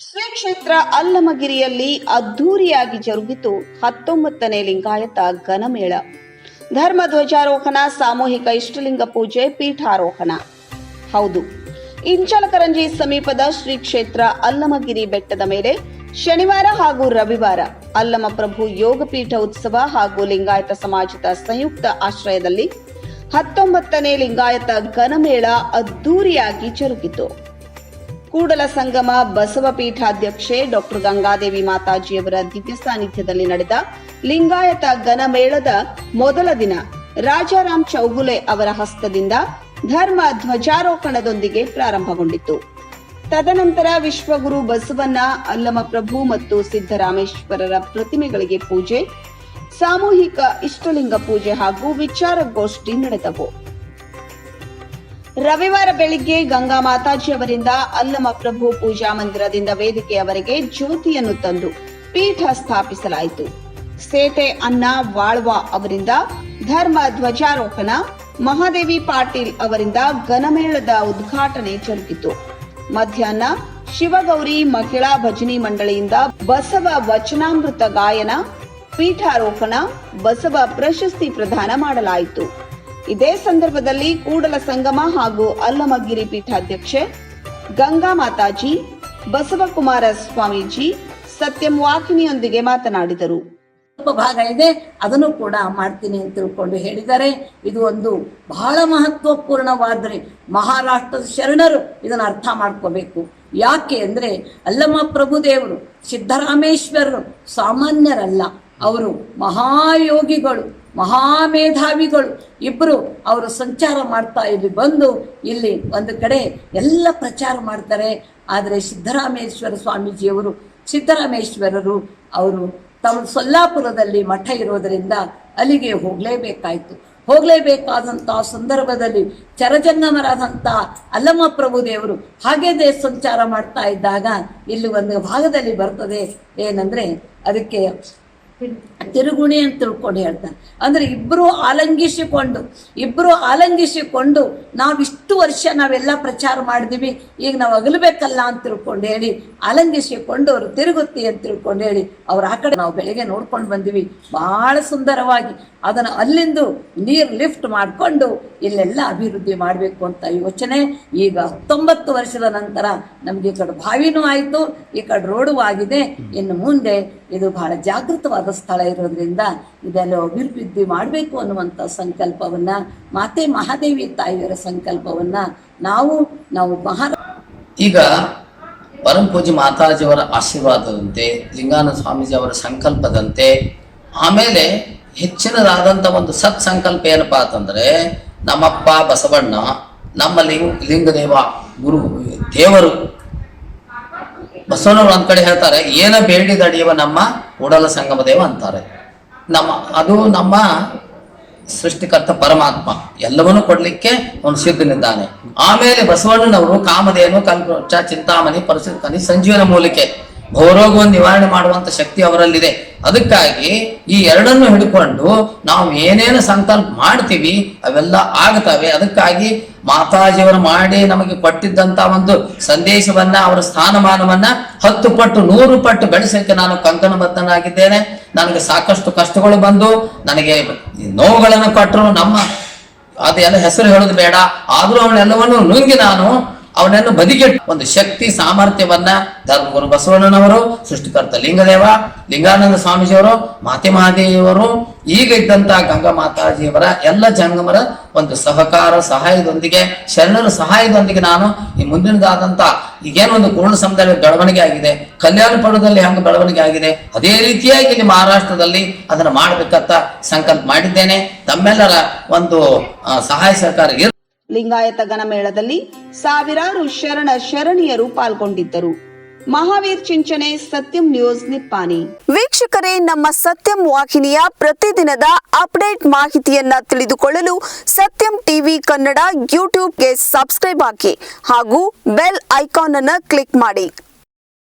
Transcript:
ಕ್ಷೇತ್ರ ಅಲ್ಲಮಗಿರಿಯಲ್ಲಿ ಅದ್ದೂರಿಯಾಗಿ ಜರುಗಿತು ಹತ್ತೊಂಬತ್ತನೇ ಲಿಂಗಾಯತ ಘನಮೇಳ. ಧರ್ಮ ಧ್ವಜಾರೋಹಣ, ಸಾಮೂಹಿಕ ಇಷ್ಟಲಿಂಗ ಪೂಜೆ, ಪೀಠಾರೋಹಣ. ಹೌದು, ಇಂಚಲಕರಂಜಿ ಸಮೀಪದ ಶ್ರೀ ಕ್ಷೇತ್ರ ಅಲ್ಲಮಗಿರಿ ಬೆಟ್ಟದ ಮೇಲೆ ಶನಿವಾರ ಹಾಗೂ ರವಿವಾರ ಅಲ್ಲಮಪ್ರಭು ಯೋಗಪೀಠ ಉತ್ಸವ ಹಾಗೂ ಲಿಂಗಾಯತ ಸಮಾಜದ ಸಂಯುಕ್ತ ಆಶ್ರಯದಲ್ಲಿ ಹತ್ತೊಂಬತ್ತನೇ ಲಿಂಗಾಯತ ಘನಮೇಳ ಅದ್ದೂರಿಯಾಗಿ ಜರುಗಿತು. ಕೂಡಲ ಸಂಗಮ ಬಸವ ಪೀಠಾಧ್ಯಕ್ಷೆ ಡಾಕ್ಟರ್ ಗಂಗಾದೇವಿ ಮಾತಾಜಿಯವರ ದಿವ್ಯ ಸಾನ್ನಿಧ್ಯದಲ್ಲಿ ನಡೆದ ಲಿಂಗಾಯತ ಘನಮೇಳದ ಮೊದಲ ದಿನ ರಾಜಾರಾಮ್ ಚೌಗುಲೆ ಅವರ ಹಸ್ತದಿಂದ ಧರ್ಮ ಧ್ವಜಾರೋಹಣದೊಂದಿಗೆ ಪ್ರಾರಂಭಗೊಂಡಿತು ತದನಂತರ ವಿಶ್ವಗುರು ಬಸವಣ್ಣ, ಅಲ್ಲಮಪ್ರಭು ಮತ್ತು ಸಿದ್ದರಾಮೇಶ್ವರರ ಪ್ರತಿಮೆಗಳಿಗೆ ಪೂಜೆ, ಸಾಮೂಹಿಕ ಇಷ್ಟಲಿಂಗ ಪೂಜೆ ಹಾಗೂ ವಿಚಾರಗೋಷ್ಠಿ ನಡೆದವು. ರವಿವಾರ ಬೆಳಿಗ್ಗೆ ಗಂಗಾ ಮಾತಾಜಿ ಅವರಿಂದ ಅಲ್ಲಮ ಪ್ರಭು ಪೂಜಾ ಮಂದಿರದಿಂದ ವೇದಿಕೆಯವರೆಗೆ ಜ್ಯೋತಿಯನ್ನು ತಂದು ಪೀಠ ಸ್ಥಾಪಿಸಲಾಯಿತು. ಸೇತೆ ಅನ್ನ ವಾಳ್ವಾ ಅವರಿಂದ ಧರ್ಮ ಧ್ವಜಾರೋಹಣ ಮಹಾದೇವಿ ಪಾಟೀಲ್ ಅವರಿಂದ ಘನಮೇಳದ ಉದ್ಘಾಟನೆ ಜರುಗಿತು. ಮಧ್ಯಾಹ್ನ ಶಿವಗೌರಿ ಮಹಿಳಾ ಭಜನಿ ಮಂಡಳಿಯಿಂದ ಬಸವ ವಚನಾಮೃತ ಗಾಯನ ಪೀಠಾರೋಹಣ ಬಸವ ಪ್ರಶಸ್ತಿ ಪ್ರದಾನ ಮಾಡಲಾಯಿತು. ಇದೇ ಸಂದರ್ಭದಲ್ಲಿ ಕೂಡಲ ಸಂಗಮ ಹಾಗೂ ಅಲ್ಲಮಗಿರಿ ಪೀಠಾಧ್ಯಕ್ಷೆ ಗಂಗಾ ಮಾತಾಜಿ ಬಸವಕುಮಾರ ಸ್ವಾಮೀಜಿ ಸತ್ಯಂ ವಾಕಿನಿಯೊಂದಿಗೆ ಮಾತನಾಡಿದರು. ಭಾಗ ಇದೆ, ಅದನ್ನು ಕೂಡ ಮಾಡ್ತೀನಿ ಅಂತ ತಿಳ್ಕೊಂಡು ಹೇಳಿದ್ದಾರೆ. ಇದು ಒಂದು ಬಹಳ ಮಹತ್ವಪೂರ್ಣವಾದರೆ ಮಹಾರಾಷ್ಟ್ರದ ಶರಣರು ಇದನ್ನು ಅರ್ಥ ಮಾಡ್ಕೋಬೇಕು. ಯಾಕೆ ಅಂದರೆ ಅಲ್ಲಮ್ಮ ಪ್ರಭುದೇವರು ಸಿದ್ದರಾಮೇಶ್ವರರು ಸಾಮಾನ್ಯರಲ್ಲ. ಅವರು ಮಹಾಯೋಗಿಗಳು, ಮಹಾಮೇಧಾವಿಗಳು. ಇಬ್ಬರು ಅವರು ಸಂಚಾರ ಮಾಡ್ತಾ ಇಲ್ಲಿ ಬಂದು ಇಲ್ಲಿ ಒಂದು ಕಡೆ ಎಲ್ಲ ಪ್ರಚಾರ ಮಾಡ್ತಾರೆ. ಆದರೆ ಸಿದ್ದರಾಮೇಶ್ವರ ಸ್ವಾಮೀಜಿಯವರು, ಸಿದ್ದರಾಮೇಶ್ವರರು ಅವರು ತಮ್ಮ ಸೊಲ್ಲಾಪುರದಲ್ಲಿ ಮಠ ಇರೋದರಿಂದ ಅಲ್ಲಿಗೆ ಹೋಗಲೇಬೇಕಾಯಿತು. ಹೋಗಲೇಬೇಕಾದಂಥ ಸಂದರ್ಭದಲ್ಲಿ ಚರಜಂಗಮರಾದಂಥ ಅಲ್ಲಮ್ಮ ಪ್ರಭುದೇವರು ಹಾಗೆ ದೇ ಸಂಚಾರ ಮಾಡ್ತಾ ಇದ್ದಾಗ ಇಲ್ಲಿ ಒಂದು ಭಾಗದಲ್ಲಿ ಬರ್ತದೆ. ಏನಂದರೆ ಅದಕ್ಕೆ ತಿರುಗುಣಿ ಅಂತ ತಿಳ್ಕೊಂಡು ಹೇಳ್ತಾರೆ ಅಂದ್ರೆ ಇಬ್ಬರು ಆಲಂಗಿಸಿಕೊಂಡು ಇಬ್ಬರು ಆಲಂಗಿಸಿಕೊಂಡು ನಾವಿಷ್ಟು ವರ್ಷ ನಾವೆಲ್ಲ ಪ್ರಚಾರ ಮಾಡಿದೀವಿ, ಈಗ ನಾವು ಅಗಲಬೇಕಲ್ಲ ಅಂತ ತಿಳ್ಕೊಂಡು ಹೇಳಿ, ಆಲಂಗಿಸಿಕೊಂಡು ಅವರು ತಿರುಗುತ್ತಿ ಅಂತ ತಿಳ್ಕೊಂಡು ಹೇಳಿ, ಅವ್ರ ಆ ಕಡೆ ನಾವು ಬೆಳಗ್ಗೆ ನೋಡ್ಕೊಂಡು ಬಂದಿವಿ. ಬಹಳ ಸುಂದರವಾಗಿ. ಅದನ್ನು ಅಲ್ಲಿಂದು ನೀರು ಲಿಫ್ಟ್ ಮಾಡಿಕೊಂಡು ಇಲ್ಲೆಲ್ಲ ಅಭಿವೃದ್ಧಿ ಮಾಡಬೇಕು ಅಂತ ಯೋಚನೆ. ಈಗ ಹತ್ತೊಂಬತ್ತು ವರ್ಷದ ನಂತರ ನಮಗೆ ಈ ಕಡೆ ಬಾವಿನೂ ಆಯಿತು ಈ ಕಡೆ ರೋಡು ಆಗಿದೆ. ಇನ್ನು ಮುಂದೆ ಇದು ಬಹಳ ಜಾಗೃತವಾದ ಸ್ಥಳ ಇರೋದ್ರಿಂದ ಇದೆಲ್ಲ ಅಭಿವೃದ್ಧಿ ಮಾಡಬೇಕು ಅನ್ನುವಂಥ ಸಂಕಲ್ಪವನ್ನು ಮಾತೆ ಮಹಾದೇವಿ ತಾಯಿಯರ ಸಂಕಲ್ಪವನ್ನು ನಾವು ನಾವು ಮಹಾ ಈಗ ಪೂಜ್ಯ ಮಾತಾಜಿಯವರ ಆಶೀರ್ವಾದದಂತೆ ಲಿಂಗಾನ ಸ್ವಾಮೀಜಿ ಅವರ ಸಂಕಲ್ಪದಂತೆ ಆಮೇಲೆ ಹೆಚ್ಚಿನದಾದಂಥ ಒಂದು ಸತ್ ಸಂಕಲ್ಪ ಏನಪ್ಪ ಅಂತಂದರೆ ನಮ್ಮಪ್ಪ ಬಸವಣ್ಣ ನಮ್ಮ ಲಿಂಗ ಲಿಂಗದೇವ ಗುರು ದೇವರು ಬಸವಣ್ಣವ್ರು ಒಂದ್ ಕಡೆ ಹೇಳ್ತಾರೆ, ಏನ ಬೇಡಿದಡಿಯವ ನಮ್ಮ ಉಡಲ ಸಂಗಮ ದೇವ ಅಂತಾರೆ. ನಮ್ಮ, ಅದು ನಮ್ಮ ಸೃಷ್ಟಿಕರ್ತ ಪರಮಾತ್ಮ, ಎಲ್ಲವನ್ನೂ ಕೊಡ್ಲಿಕ್ಕೆ ಅವನು ಸಿದ್ಧನಿದ್ದಾನೆ. ಆಮೇಲೆ ಬಸವಣ್ಣನವರು ಕಾಮಧೇನು ಕಲ್ಪವೃಕ್ಷ ಚಿಂತಾಮಣಿ ಪರಿಸ್ಥಿತಿ ಸಂಜೀವನ ಮೂಲಿಕೆ ಭವರೋಗವನ್ನು ನಿವಾರಣೆ ಮಾಡುವಂತ ಶಕ್ತಿ ಅವರಲ್ಲಿದೆ. ಅದಕ್ಕಾಗಿ ಈ ಎರಡನ್ನು ಹಿಡ್ಕೊಂಡು ನಾವು ಏನೇನು ಸಂಕಲ್ಪ ಮಾಡ್ತೀವಿ, ಅವೆಲ್ಲ ಆಗ್ತವೆ. ಅದಕ್ಕಾಗಿ ಮಾತಾಜಿಯವರು ಮಾಡಿ ನಮಗೆ ಕೊಟ್ಟಿದ್ದಂತ ಒಂದು ಸಂದೇಶವನ್ನ, ಅವರ ಸ್ಥಾನಮಾನವನ್ನ ಹತ್ತು ಪಟ್ಟು, ನೂರು ಪಟ್ಟು ಬೆಳೆಸಲಿಕ್ಕೆ ನಾನು ಕಂಕಣಬದ್ಧನಾಗಿದ್ದೇನೆ. ನನಗೆ ಸಾಕಷ್ಟು ಕಷ್ಟಗಳು ಬಂದು, ನನಗೆ ನೋವುಗಳನ್ನು ಕೊಟ್ಟರು. ನಮ್ಮ ಅದೆಲ್ಲ ಹೆಸರು ಹೇಳೋದು ಬೇಡ. ಆದರೂ ಅವನ್ನೆಲ್ಲವನ್ನು ನುಂಗಿ ನಾನು ಅವನನ್ನು ಬದಿಗೆಟ್ಟು ಒಂದು ಶಕ್ತಿ, ಸಾಮರ್ಥ್ಯವನ್ನ ಧರ್ಮಗುರು ಬಸವಣ್ಣನವರು, ಸೃಷ್ಟಿಕರ್ತ ಲಿಂಗದೇವ, ಲಿಂಗಾನಂದ ಸ್ವಾಮೀಜಿಯವರು, ಮಾತೆ ಮಹಾದೇವಿಯವರು, ಈಗ ಇದ್ದಂತಹ ಗಂಗಾ ಮಾತಾಜಿಯವರ ಎಲ್ಲ ಜಂಗಮರ ಒಂದು ಸಹಕಾರ, ಸಹಾಯದೊಂದಿಗೆ, ಶರಣರ ಸಹಾಯದೊಂದಿಗೆ ನಾನು ಈ ಮುಂದಿನದಾದಂತ ಈಗೇನೊಂದು ಪೂರ್ಣ ಸಮುದಾಯ ಬೆಳವಣಿಗೆ ಆಗಿದೆ, ಕಲ್ಯಾಣ ಪಡದಲ್ಲಿ ಹೆಂಗ ಬೆಳವಣಿಗೆ ಆಗಿದೆ, ಅದೇ ರೀತಿಯಾಗಿ ಇಲ್ಲಿ ಮಹಾರಾಷ್ಟ್ರದಲ್ಲಿ ಅದನ್ನು ಮಾಡಬೇಕಂತ ಸಂಕಲ್ಪ ಮಾಡಿದ್ದೇನೆ. ತಮ್ಮೆಲ್ಲರ ಒಂದು ಸಹಾಯ ಸಹಕಾರ ಲಿಂಗಾಯತ ಗಣಮೇಳದಲ್ಲಿ ಸಾವಿರಾರು ಶರಣ ಶರಣಿಯರು ಪಾಲ್ಗೊಂಡಿದ್ದರು. ಮಹಾವೀರ್ ಚಿಂಚನೆ ಸತ್ಯಂ ನ್ಯೂಸ್ ನಿಪ್ಪಾನಿ. ವೀಕ್ಷಕರೇ, ನಮ್ಮ ಸತ್ಯಂ ವಾಹಿನಿಯ ಪ್ರತಿದಿನದ ಅಪ್ಡೇಟ್ ಮಾಹಿತಿಯನ್ನ ತಿಳಿದುಕೊಳ್ಳಲು ಸತ್ಯಂ ಟಿವಿ ಕನ್ನಡ ಯೂಟ್ಯೂಬ್ಗೆ ಸಬ್ಸ್ಕ್ರೈಬ್ ಹಾಕಿ ಹಾಗೂ ಬೆಲ್ ಐಕಾನ್ ಅನ್ನು ಕ್ಲಿಕ್ ಮಾಡಿ.